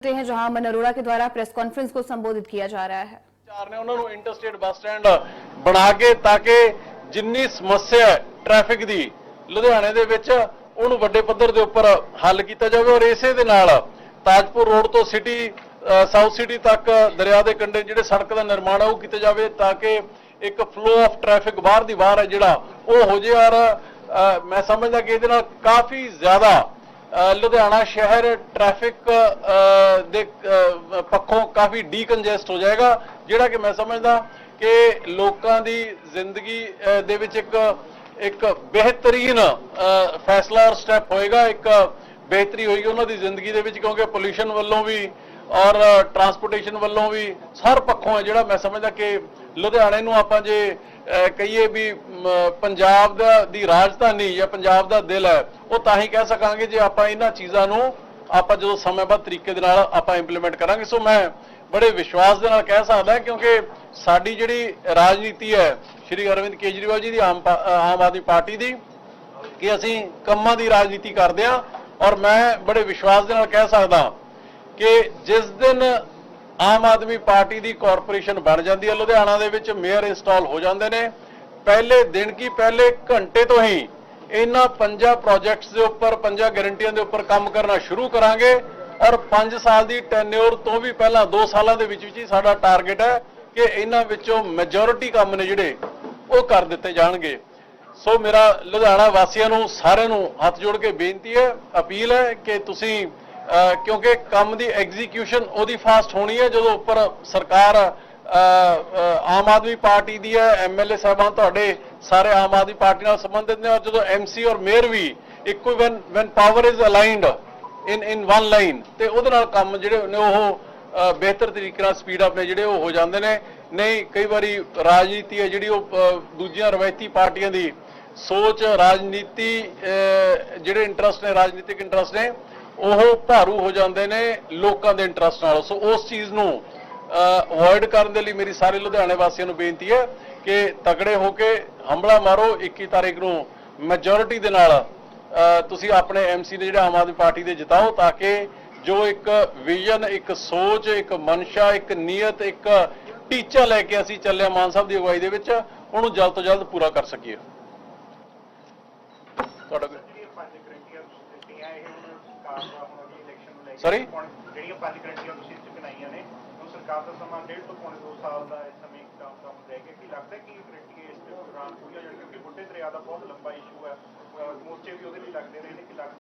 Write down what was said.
होते हैं जहां अमन अरोड़ा के द्वारा प्रेस कॉन्फ्रेंस को संबोधित किया जा रहा है ਚਾਰ ਨੇ ਉਹਨਾਂ ਨੂੰ ਇੰਟਰਸਟੇਟ ਬੱਸ ਸਟੈਂਡ ਬਣਾ ਕੇ ਤਾਂ ਕਿ ਜਿੰਨੀ ਸਮੱਸਿਆ ਹੈ ਟ੍ਰੈਫਿਕ ਦੀ ਲੁਧਿਆਣੇ ਦੇ ਵਿੱਚ ਉਹਨੂੰ ਵੱਡੇ ਪੱਧਰ ਦੇ ਉੱਪਰ ਹੱਲ ਕੀਤਾ ਜਾਵੇ ਔਰ ਇਸੇ ਦੇ ਨਾਲ ਤਾਜਪੁਰ ਰੋਡ ਤੋਂ ਸਿਟੀ ਸਾਊਥ ਸਿਟੀ ਤੱਕ ਦਰਿਆ ਦੇ ਕੰਢੇ ਜਿਹੜੇ ਸੜਕ ਦਾ ਨਿਰਮਾਣ ਹੈ ਉਹ ਕੀਤਾ ਜਾਵੇ ਤਾਂ ਕਿ ਇੱਕ ਫਲੋ ਆਫ ਟ੍ਰੈਫਿਕ ਬਾਹਰ ਦੀ ਬਾਹਰ ਹੈ ਜਿਹੜਾ ਉਹ ਹੋ ਜੇ ਔਰ ਅ, ਮੈਂ ਸਮਝਦਾ ਕਿ ਇਹਦੇ ਨਾਲ ਕਾਫੀ ਜ਼ਿਆਦਾ ਅ, ਲੁਧਿਆਣਾ ਸ਼ਹਿਰ ਟ੍ਰੈਫਿਕ ਦੇ ਪੱਖੋਂ ਕਾਫੀ ਡੀਕਨਜੈਸਟ ਹੋ ਜਾਏਗਾ, ਜਿਹੜਾ ਕਿ ਮੈਂ ਸਮਝਦਾ ਕਿ ਲੋਕਾਂ ਦੀ ਜ਼ਿੰਦਗੀ ਦੇ ਵਿੱਚ ਇੱਕ ਇੱਕ ਬਿਹਤਰੀਨ ਫੈਸਲਾ ਔਰ ਸਟੈਪ ਹੋਏਗਾ, ਇੱਕ ਬਿਹਤਰੀ ਹੋਏਗੀ ਉਹਨਾਂ ਦੀ ਜ਼ਿੰਦਗੀ ਦੇ ਵਿੱਚ, ਕਿਉਂਕਿ ਪੋਲੂਸ਼ਨ ਵੱਲੋਂ ਵੀ ਔਰ ਟਰਾਂਸਪੋਰਟੇਸ਼ਨ ਵੱਲੋਂ ਵੀ ਹਰ ਪੱਖੋਂ ਹੈ ਜਿਹੜਾ ਮੈਂ ਸਮਝਦਾ ਕਿ ਲੁਧਿਆਣੇ ਨੂੰ ਆਪਾਂ ਜੇ ਕਹੀਏ ਵੀ ਪੰਜਾਬ ਦਾ ਦੀ ਰਾਜਧਾਨੀ ਜਾਂ ਪੰਜਾਬ ਦਾ ਦਿਲ ਹੈ, ਉਹ ਤਾਂ ਹੀ ਕਹਿ ਸਕਾਂਗੇ ਜੇ ਆਪਾਂ ਇਹਨਾਂ ਚੀਜ਼ਾਂ ਨੂੰ ਆਪਾਂ ਜਦੋਂ ਸਮੇਂਬੱਧ ਤਰੀਕੇ ਦੇ ਨਾਲ ਆਪਾਂ ਇੰਪਲੀਮੈਂਟ ਕਰਾਂਗੇ। ਸੋ ਮੈਂ ਬੜੇ ਵਿਸ਼ਵਾਸ ਦੇ ਨਾਲ ਕਹਿ ਸਕਦਾ ਕਿਉਂਕਿ ਸਾਡੀ ਜਿਹੜੀ ਰਾਜਨੀਤੀ ਹੈ, ਸ਼੍ਰੀ ਅਰਵਿੰਦ ਕੇਜਰੀਵਾਲ ਜੀ ਦੀ ਆਮ ਪਾ- ਆਮ ਆਦਮੀ ਪਾਰਟੀ ਦੀ, ਕਿ ਅਸੀਂ ਕੰਮਾਂ ਦੀ ਰਾਜਨੀਤੀ ਕਰਦੇ ਹਾਂ। ਔਰ ਮੈਂ ਬੜੇ ਵਿਸ਼ਵਾਸ ਦੇ ਨਾਲ ਕਹਿ ਸਕਦਾ ਕਿ ਜਿਸ ਦਿਨ ਆਮ ਆਦਮੀ ਪਾਰਟੀ ਦੀ ਕਾਰਪੋਰੇਸ਼ਨ ਬਣ ਜਾਂਦੀ ਹੈ। ਲੁਧਿਆਣਾ ਦੇ ਵਿੱਚ ਮੇਅਰ ਇੰਸਟਾਲ ਹੋ ਜਾਂਦੇ ਨੇ। ਪਹਿਲੇ ਦਿਨ ਕੀ ਪਹਿਲੇ ਘੰਟੇ ਤੋਂ ਹੀ ਇਹਨਾਂ ਪੰਜਾਂ ਪ੍ਰੋਜੈਕਟਸ ਦੇ ਉੱਪਰ, ਪੰਜਾਂ ਗਾਰੰਟੀਆਂ ਦੇ ਉੱਪਰ ਕੰਮ ਕਰਨਾ ਸ਼ੁਰੂ ਕਰਾਂਗੇ। ਔਰ 5 ਸਾਲ ਦੀ ਟੈਨਿਓਰ ਤੋਂ ਵੀ ਪਹਿਲਾਂ 2 ਸਾਲਾਂ ਦੇ ਵਿੱਚ ਵਿੱਚ ਹੀ ਸਾਡਾ ਟਾਰਗੇਟ ਹੈ ਕਿ ਇਹਨਾਂ ਵਿੱਚੋਂ ਮੈਜੋਰਿਟੀ ਕੰਮ ਨੇ ਜਿਹੜੇ ਉਹ ਕਰ ਦਿੱਤੇ ਜਾਣਗੇ। ਸੋ ਮੇਰਾ ਲੁਧਿਆਣਾ ਵਾਸੀਆਂ ਨੂੰ, ਸਾਰਿਆਂ ਨੂੰ ਹੱਥ ਜੋੜ ਕੇ ਬੇਨਤੀ ਹੈ, ਅਪੀਲ ਹੈ ਕਿ ਤੁਸੀਂ ਕਿਉਂਕਿ ਕੰਮ ਦੀ ਐਗਜ਼ੀਕਿਊਸ਼ਨ ਉਹਦੀ ਫਾਸਟ ਹੋਣੀ ਹੈ, ਜਦੋਂ ਉੱਪਰ ਸਰਕਾਰ ਆਮ ਆਦਮੀ ਪਾਰਟੀ ਦੀ ਹੈ ਐਮਐਲਏ ਸਾਹਿਬਾਨ ਤੁਹਾਡੇ ਸਾਰੇ ਆਮ ਆਦਮੀ ਪਾਰਟੀ ਨਾਲ ਸੰਬੰਧਿਤ ਨੇ ਔਰ ਜਦੋਂ ਐਮਸੀ ਔਰ ਮੇਅਰ ਵੀ ਇੱਕੋ when when power is aligned in in one line ਤੇ ਉਹਦੇ ਨਾਲ ਕੰਮ ਜਿਹੜੇ ਨੇ ਉਹ ਬਿਹਤਰ ਤਰੀਕੇ ਨਾਲ ਸਪੀਡ ਅਪ ਨੇ, ਜਿਹੜੇ ਉਹ ਹੋ ਜਾਂਦੇ ਨੇ। ਨਹੀਂ, ਕਈ ਵਾਰੀ ਰਾਜਨੀਤੀ ਹੈ ਜਿਹੜੀ ਉਹ ਦੂਜੀਆਂ ਰਵਾਇਤੀ ਪਾਰਟੀਆਂ ਦੀ ਸੋਚ, ਰਾਜਨੀਤੀ ਜਿਹੜੇ ਇੰਟਰਸਟ ਨੇ, ਰਾਜਨੀਤਿਕ ਇੰਟਰਸਟ ਨੇ ਉਹ ਭਾਰੂ ਹੋ ਜਾਂਦੇ ਨੇ ਲੋਕਾਂ ਦੇ ਇੰਟਰਸਟ ਨਾਲ। ਸੋ ਉਸ ਚੀਜ਼ ਨੂੰ ਅਵੋਇਡ ਕਰਨ ਦੇ ਲਈ ਮੇਰੀ ਸਾਰੇ ਲੁਧਿਆਣੇ ਵਾਸੀਆਂ ਨੂੰ ਬੇਨਤੀ ਹੈ ਕਿ ਤਗੜੇ ਹੋ ਕੇ ਹਮਲਾ ਮਾਰੋ। 21 ਤਾਰੀਖ ਨੂੰ ਮੈਜੋਰਿਟੀ ਦੇ ਨਾਲ ਤੁਸੀਂ ਆਪਣੇ ਐਮਸੀ ਦੇ ਜਿਹੜੇ ਆਮ ਆਦਮੀ ਪਾਰਟੀ ਦੇ ਜਿਤਾਓ ਤਾਂ ਕਿ ਜੋ ਇੱਕ ਵਿਜ਼ਨ ਇੱਕ ਸੋਚ, ਇੱਕ ਮਨਸ਼ਾ, ਇੱਕ ਨੀਅਤ, ਇੱਕ ਟੀਚਾ ਲੈ ਕੇ ਅਸੀਂ ਚੱਲੇ ਮਾਨ ਸਾਹਿਬ ਦੀ ਅਗਵਾਈ ਦੇ ਵਿੱਚ, ਉਹਨੂੰ ਜਲਦ ਤੋਂ ਜਲਦ ਪੂਰਾ ਕਰ ਸਕੀਏ। ਤੁਹਾਡਾ ਕੋਈ- ਜਿਹੜੀਆਂ ਪੰਜ ਗਰੰਟੀਆਂ ਤੁਸੀਂ ਦਿੱਤੀਆਂ ਇਹ ਹੁਣ ਸਰਕਾਰ ਦਾ ਹੁਣ ਅਗਲੀ ਇਲੈਕਸ਼ਨ ਨੂੰ ਲੈ ਕੇ Sorry? ਹੁਣ ਜਿਹੜੀਆਂ ਪੰਜ ਗਰੰਟੀਆਂ ਤੁਸੀਂ ਚੁਕਨਾਈਆਂ ਨੇ ਹੁਣ ਸਰਕਾਰ ਦਾ ਸਮਾਂ ਡੇਢ ਤੋਂ ਪੌਣੇ ਦੋ ਸਾਲ ਦਾ ਇਸ ਸਮੇਂ ਕੰਮ ਕੰਮ ਰਹਿ ਗਿਆ ਕੀ ਲੱਗਦਾ ਕਿ ਇਹ ਗਰੰਟੀ ਇਸ ਦੇ ਦੌਰਾਨ ਪੂਰੀਆਂ ਜਾਣ ਕਿਉਂਕਿ ਬੁੱਢੇ ਦਰਿਆ ਦਾ ਬਹੁਤ ਲੰਬਾ ਇਸ਼ੂ ਹੈ ਅਹ ਮੋਰਚੇ ਵੀ ਉਹਦੇ ਲਈ ਲੱਗਦੇ ਰਹੇ ਨੇ ਕਿ ਲੱਗਦਾ